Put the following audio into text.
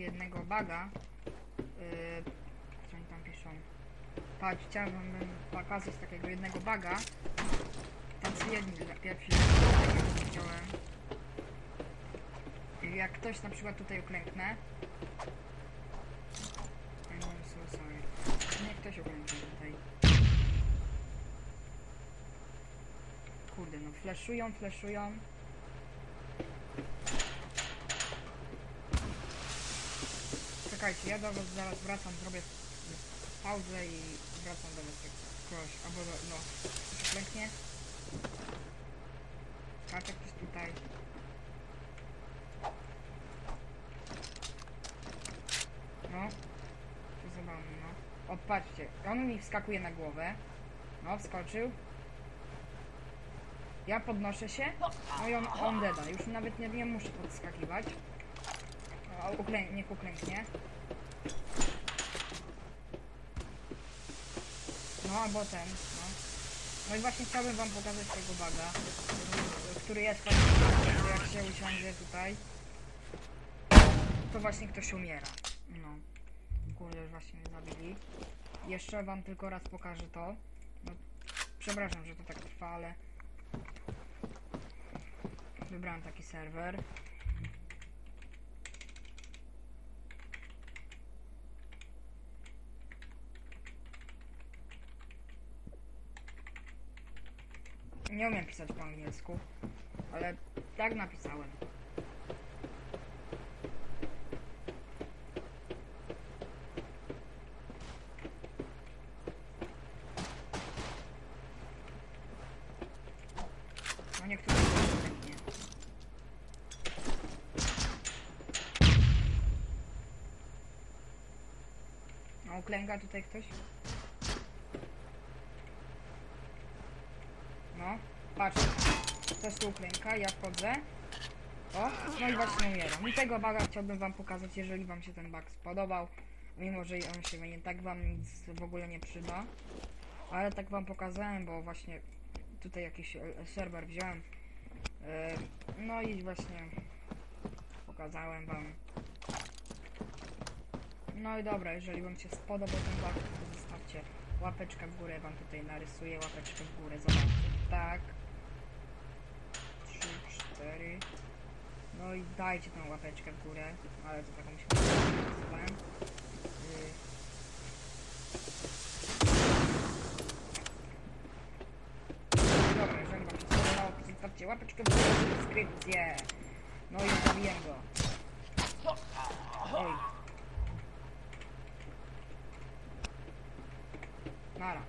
jednego baga. Yy, co oni tam piszą? Patrz, chciałem wam pokazać takiego jednego baga. Tam jedni dla- pierwszy takiego chciałem. Jak ktoś na przykład tutaj uklęknę. I'm so sorry. Nie ktoś uklęknie tutaj. Kurde, no flashują, flashują. Czekajcie, ja do was zaraz wracam, zrobię pauzę i wracam do was jak ktoś, albo do, no, klęknie. Kaczek ktoś tutaj. No, to zabawne, no. O, patrzcie, on mi wskakuje na głowę. No, wskoczył. Ja podnoszę się, no i on, on deda. Już nawet nie, nie muszę podskakiwać. O, uklę, niech uklęknie. No, albo ten, no. No i właśnie chciałbym wam pokazać tego baga, który jest właśnie, jak się usiądzie tutaj, to właśnie ktoś umiera. No. Kurde, właśnie mnie zabili. Jeszcze wam tylko raz pokażę to. No, przepraszam, że to tak trwa, ale wybrałem taki serwer. Nie umiem pisać po angielsku, ale tak napisałem. No niektórzy nie. Uklęka tutaj ktoś? No, patrz. Ktoś tu uklęka, ja wchodzę. O, no i właśnie umieram. I tego baga chciałbym wam pokazać, jeżeli wam się ten bug spodobał. Mimo, że on się nie tak wam nic w ogóle nie przyda. Ale tak wam pokazałem, bo właśnie tutaj jakiś e, serwer wziąłem. E, No i właśnie pokazałem wam. No i dobra, jeżeli wam się spodobał ten bug, to zostawcie łapeczkę w górę, wam tutaj narysuję łapeczkę w górę, zobaczcie, tak. 3, 4. No i dajcie tą łapeczkę w górę, ale to taką się narysowałem. Y, Dobra, jeżeli wam się spodobało, to zostawcie łapeczkę w górę, subskrypcję. No i zabiję go. Oj. Nara.